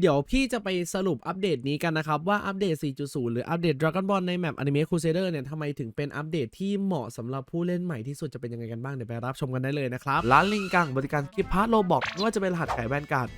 เดี๋ยวพี่จะไปสรุปอัปเดตนี้กันนะครับ ว่าอัปเดต 4.0 หรืออัปเดต Dragon Ball ในแมป Anime Crusader เนี่ยทำไมถึงเป็นอัปเดตที่เหมาะสำหรับผู้เล่นใหม่ที่สุดจะเป็นยังไงกันบ้าง เดี๋ยวไปรับชมกันได้เลยนะครับ ร้านลิงกังบริการกิฟต์พาร์ทโลบอกไม่ว่าจะเป็นรหัสขายแวนการ์ด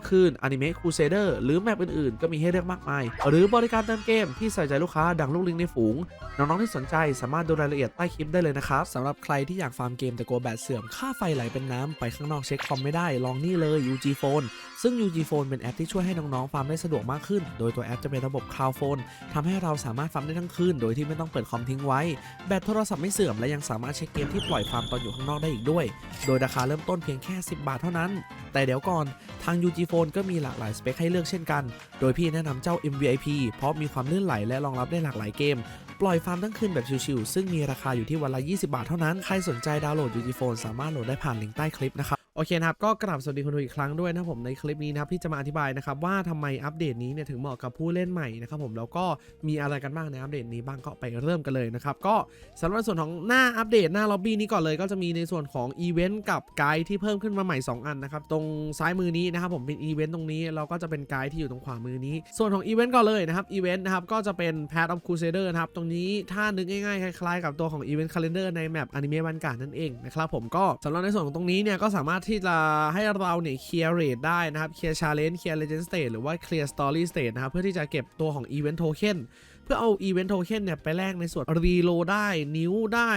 99 คืน Anime Crusader หรือแมปอื่นๆ ก็มีให้เลือกมากมาย หรือบริการเติมเกมที่ใส่ใจลูกค้าดังลูกลิงในฝูงน้องๆที่สนใจสามารถดูรายละเอียดใต้คลิปได้เลยนะครับสำหรับใครที่อยากฟาร์มเกมแต่กลัวแบตเสื่อมค่าไฟไหลเป็นน้ำไปข้างนอกเช็คคอมไม่ได้ลองนี่เลย UG Phone ซึ่ง UG Phone เป็นแอปที่ช่วยให้น้องๆฟาร์มได้สะดวกมากขึ้น โดยตัวแอปจะเป็นระบบ Cloud Phone ทำให้เราสามารถฟาร์มได้ทั้งคืน โดยที่ไม่ต้องเปิดคอมทิ้งไว้ แบตโทรศัพท์ไม่เสื่อมและยังสามารถเช็คเกมที่ปล่อยฟาร์มตอนอยู่ข้างนอกได้อีกด้วย โดยราคาเริ่มต้นเพียงแค่ 10 บาทเท่านั้น แต่เดี๋ยวก่อนทาง UG Phone ก็มีหลากหลายสเปคให้เลือกเช่นกัน โดยพี่แนะนำเจ้า MVIP เพราะมีความลื่นไหลและรองรับได้หลากหลายเกม ปล่อยฟาร์มทั้งคืนแบบชิวๆซึ่งมีราคาอยู่ที่วันละ 20 บาทเท่านั้น ใครสนใจดาวน์โหลด UG Phone สามารถโหลดได้ผ่านลิงก์ใต้คลิปนะครับ อเคนะครับก็กราบสวัสดีคนดูอีกครั้งด้วยนะผมในคลิปนี้นะครับพี่จะมาอธิบายนะครับว่าทำไมอัปเดตนี้เนี่ยถึงเหมาะกับผู้เล่นใหม่นะครับผมแล้วก็มีอะไรกันบ้างในอัปเดตนี้บ้างก็ไปเริ่มกันเลยนะครับก็สำหรับส่วนของหน้าอัปเดตหน้าล็อบบี้นี้ก่อนเลย ก็จะมีในส่วนของอีเวนต์กับไกด์ที่เพิ่มขึ้นมาใหม่ 2 อันนะครับตรงซ้ายมือนี้นะครับผมเป็นอีเวนต์ตรงนี้เราก็จะเป็นไกด์ที่อยู่ตรงขวามือนี้ ส่วนของอีเวนต์ก่อนเลยนะครับอีเวนต์นะครับก็จะเป็น Path of Crusader นะครับตรงนี้ถ้านึกง่ายๆคล้ายๆกับตัวของ Event Calendar ในแมปอนิเมะวันการนั่นเองนะครับผมก็สำหรับในส่วนของตรงนี้เนี่ยก็สามารถที่จะให้เราเนี่ยเคลียร์เรทได้นะครับเคลียร์ชาเลนจ์เคลียร์เลเจนด์สเตทหรือว่าเคลียร์สตอรี่สเตทนะครับเพื่อที่จะเก็บตัวของ Event Token เพื่อเอา Event Token เนี่ยไปแลกในส่วนรีโลได้นิ้วได้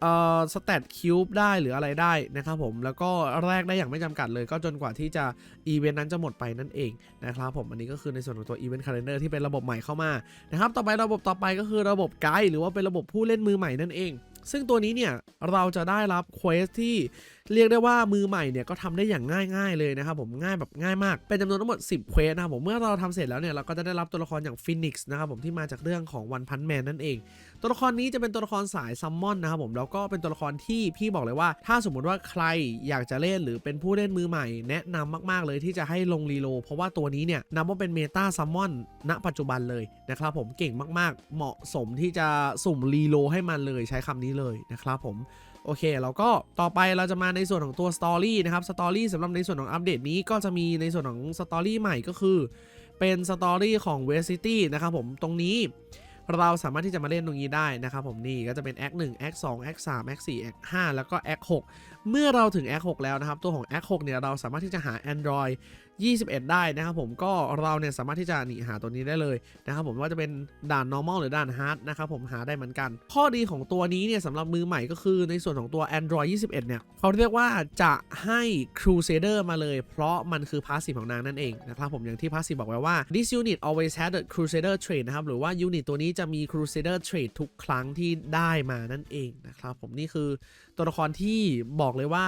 เอ่อสแตทคิวบได้หรืออะไรได้นะครับผมแล้วก็แลกได้อย่างไม่จำกัดเลย ก็จนกว่าที่จะอีเวนต์นั้นจะหมดไปนั่นเองนะครับผมอันนี้ก็คือในส่วนของตัว Event Calendar ที่เป็นระบบใหม่เข้ามานะครับต่อไประบบต่อไปก็คือระบบไกด์หรือว่าเป็นระบบผู้เล่นมือใหม่นั่นเอง ซึ่งตัวนี้เนี่ยเราจะได้รับเควสที่เรียกได้ว่ามือใหม่เนี่ยก็ทำได้อย่างง่ายๆเลยนะครับผมง่ายแบบง่ายมาก เป็นจำนวนทั้งหมด 10เควสนะครับผมเมื่อเราทำเสร็จแล้วเนี่ยเราก็จะได้รับตัวละครอย่างฟินิกซ์นะครับผมที่มาจากเรื่องของวันพันแมนนั่นเอง ตัวละครนี้จะเป็นตัวละครสายซัมมอนนะครับผมแล้วก็เป็นตัวละครที่พี่บอกเลยว่า ถ้าสมมติว่าใครอยากจะเล่นหรือเป็นผู้เล่นมือใหม่ แนะนำมากๆเลยที่จะให้ลงรีโลเพราะว่าตัวนี้เนี่ยนับว่าเป็นเมตาซัมมอนณปัจจุบันเลยนะครับผมเก่งมากๆ เหมาะสมที่จะสุ่มรีโลให้มันเลยใช้คำนี้เลยนะครับผม โอเคแล้วก็ต่อไปเราจะมาในส่วนของตัวสตอรี่นะครับสตอรี่สำหรับในส่วนของอัปเดตนี้ก็จะมีในส่วนของสตอรี่ใหม่ก็คือ เป็นสตอรี่ของเวสซิตี้นะครับผมตรงนี้เราสามารถที่จะมาเล่นตรงนี้ได้นะครับผมนี่ก็จะเป็นแอค1แอค2แอค3แอค4แอค5แล้วก็แอค6เมื่อเราถึงแอค6แล้วนะครับ ตัวของแอค6เนี่ย เราสามารถที่จะหา Android 21 ได้นะครับผมก็เราเนี่ยสามารถที่จะหนีหาตัวนี้ได้เลยนะครับผมว่าจะเป็นด่าน normal หรือด่าน hard นะครับผมหาได้เหมือนกัน ข้อดีของตัวนี้เนี่ยสำหรับมือใหม่ก็คือในส่วนของตัว Android 21 เนี่ยเขาเรียกว่าจะให้ Crusader มาเลย เพราะมันคือพาสซีฟของนางนั่นเองนะครับผมอย่างที่พาสซีฟบอกไว้ว่า this unit always had a Crusader trait นะครับหรือว่ายูนิตตัวนี้จะมี Crusader trait ทุกครั้งที่ได้มานั่นเองนะครับผมนี่คือตัวละครที่บอกเลยว่า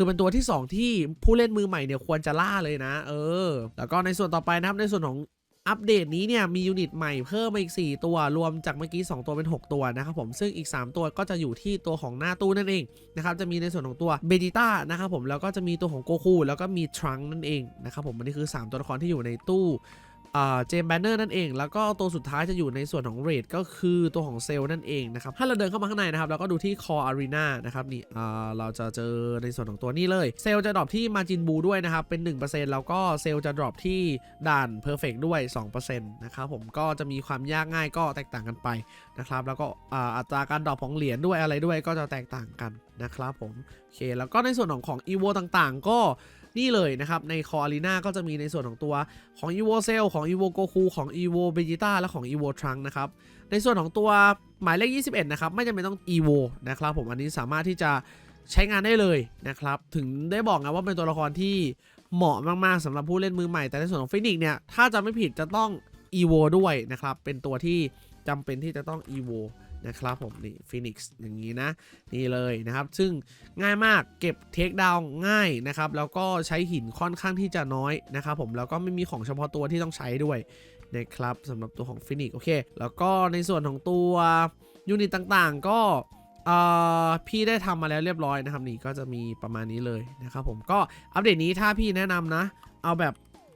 คือเป็นตัวที่ 2 ที่ผู้เล่นมือใหม่เนี่ยควรจะล่าเลยนะ เออ แล้วก็ในส่วนต่อไปนะครับในส่วนของอัปเดตนี้เนี่ยมียูนิตใหม่เพิ่มมาอีก 4 ตัวรวมจากเมื่อกี้ 2 ตัวเป็น 6 ตัวนะครับผมซึ่งอีก 3 ตัวก็จะอยู่ที่ตัวของหน้าตู้นั่นเองนะครับจะมีในส่วนของตัวเบจิต้านะครับผมแล้วก็จะมีตัวของโกคูแล้วก็มีทรังนั่นเองนะครับผมอันนี้คือ 3 ตัวละครที่อยู่ในตู้ เจมแบนเนอร์นั่นเอง แล้วก็ตัวสุดท้ายจะอยู่ในส่วนของเรดก็คือตัวของเซลนั่นเองนะครับถ้าเราเดินเข้ามาข้างในนะครับเราก็ดูที่ Core Arena นะครับนี่เราจะเจอในส่วนของตัวนี้เลย เซลจะดรอปที่มาจินบูด้วยนะครับเป็น 1%แล้วก็เซลจะดรอปที่ด่าน Perfect ด้วย 2%นะครับผมก็จะมีความยากง่ายก็แตกต่างกันไปนะครับแล้วก็อัตราการดรอปของเหรียญด้วยอะไรด้วยก็จะแตกต่างกันนะครับผมโอเคแล้วก็ในส่วนของของ EVO ต่างๆ ก็นี่เลยนะครับ ในคออารีนาก็จะมีในส่วนของตัวของ EVO Cell ของ EVO Goku ของ EVO Vegeta และของ EVO Trunks นะครับ ในส่วนของตัวหมายเลข 21 นะครับ ไม่จำเป็นต้อง EVO นะครับผมอันนี้สามารถที่จะใช้งานได้เลยนะครับ ถึงได้บอกนะว่าเป็นตัวละครที่เหมาะมาก ๆสำหรับผู้เล่นมือใหม่ แต่ในส่วนของฟินิกเนี่ย ถ้าจะไม่ผิดจะต้อง EVO ด้วยนะครับ เป็นตัวที่จำเป็นที่จะต้อง EVO นะครับผมนี่ฟินิกซ์อย่างนี้นะ นี่เลยนะครับ ซึ่งง่ายมากเก็บเทคดาวง่ายนะครับ แล้วก็ใช้หินค่อนข้างที่จะน้อยนะครับผมแล้วก็ไม่มีของเฉพาะตัวที่ต้องใช้ด้วยนะครับสำหรับตัวของฟินิกซ์โอเค แล้วก็ในส่วนของตัวยูนิตต่างๆก็พี่ได้ทำมาแล้วเรียบร้อยนะครับนี่ก็จะมีประมาณนี้เลยนะครับผมก็อัปเดตนี้ถ้าพี่แนะนำนะ เอาแบบ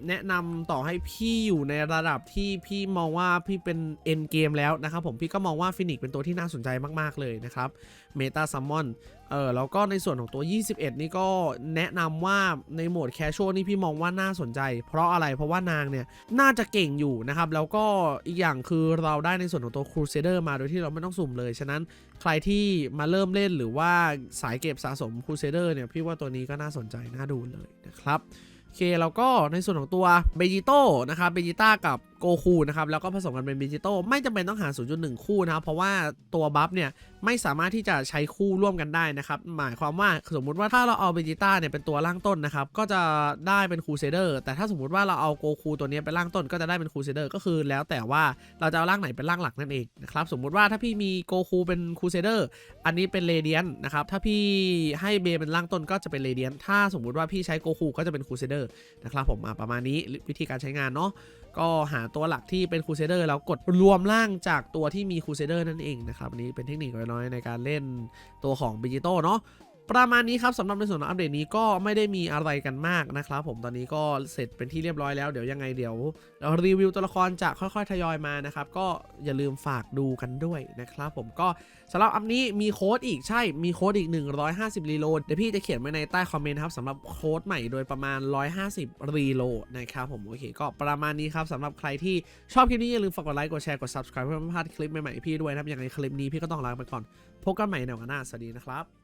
แนะนำต่อให้พี่อยู่ในระดับที่พี่มองว่าพี่เป็นเอ็นเกมแล้วนะครับผมพี่ก็มองว่าฟินิกเป็นตัวที่น่าสนใจมากๆเลยนะครับเมตาซัมมอนเออแล้วก็ในส่วนของตัว 21 นี่ก็แนะนำว่าในโหมดแคชชวลนี่พี่มองว่าน่าสนใจ เพราะอะไรเพราะว่านางเนี่ยน่าจะเก่งอยู่นะครับ แล้วก็อีกอย่างคือเราได้ในส่วนของตัวครูเซเดอร์มาโดยที่เราไม่ต้องสุ่มเลย ฉะนั้นใครที่มาเริ่มเล่นหรือว่าสายเก็บสะสมครูเซเดอร์เนี่ยพี่ว่าตัวนี้ก็น่าสนใจน่าดูเลยนะครับ เคแล้วก็ในส่วนของตัวเบจิโต้นะครับเบจิต้ากับ โกคูนะครับแล้วก็ผสมกันเป็นเบจิโต้ไม่จำเป็นต้องหา 0.1 คู่นะครับเพราะว่าตัวบัฟเนี่ยไม่สามารถที่จะใช้คู่ร่วมกันได้นะครับหมายความว่าสมมุติว่าถ้าเราเอาเบจิต้าเนี่ยเป็นตัวล่างต้นนะครับก็จะได้เป็นคูเซเดอร์แต่ถ้าสมมติว่าเราเอาโกคูตัวนี้เป็นล่างต้นก็จะได้เป็นคูเซเดอร์ก็คือ แล้วแต่ว่าเราจะเอาร่างไหนเป็นร่างหลักนั่นเองนะครับสมมุติว่าถ้าพี่มีโกคูเป็นคูเซเดอร์อันนี้เป็นเรเดียนนะครับถ้าพี่ให้เบเป็นร่างต้นก็จะเป็นเรเดียนถ้าสมมุติว่าพี่ใช้โกคูก็จะเป็นคูเซเดอร์นะครับผมมาประมาณนี้วิธีการใช้งานเนาะก็หาตัวหลักที่เป็นคูเซเดอร์แล้วกดรวมร่างจากตัวที่มีคูเซเดอร์นั่นเองนะครับอันนี้เป็นเทคนิคน้อยๆในการเล่นตัวของบิจิโตเนาะ ประมาณนี้ครับสำหรับในส่วนของอัปเดตนี้ก็ไม่ได้มีอะไรกันมากนะครับผมตอนนี้ก็เสร็จเป็นที่เรียบร้อยแล้วเดี๋ยวยังไงเดี๋ยวเรารีวิวตัวละครจะค่อยๆทยอยมานะครับก็อย่าลืมฝากดูกันด้วยนะครับผมก็สำหรับอัพนี้มีโค้ดอีกใช่มีโค้ดอีก 150 รีโหลดเดี๋ยวพี่จะเขียนไว้ในใต้คอมเมนต์ครับสำหรับโค้ดใหม่โดยประมาณ 150 รีโหลดนะครับผมโอเค ก็ประมาณนี้ครับสำหรับใครที่ชอบคลิปนี้อย่าลืมฝากกดไลค์กดแชร์กด subscribe เพื่อไม่พลาดคลิปใหม่ๆพี่ด้วยนะครับย่างไรคลิปนี้พี่ก็ต้องลาไปก่อนพบกันใหม่ในวันหน้าสวัสดีนะครับ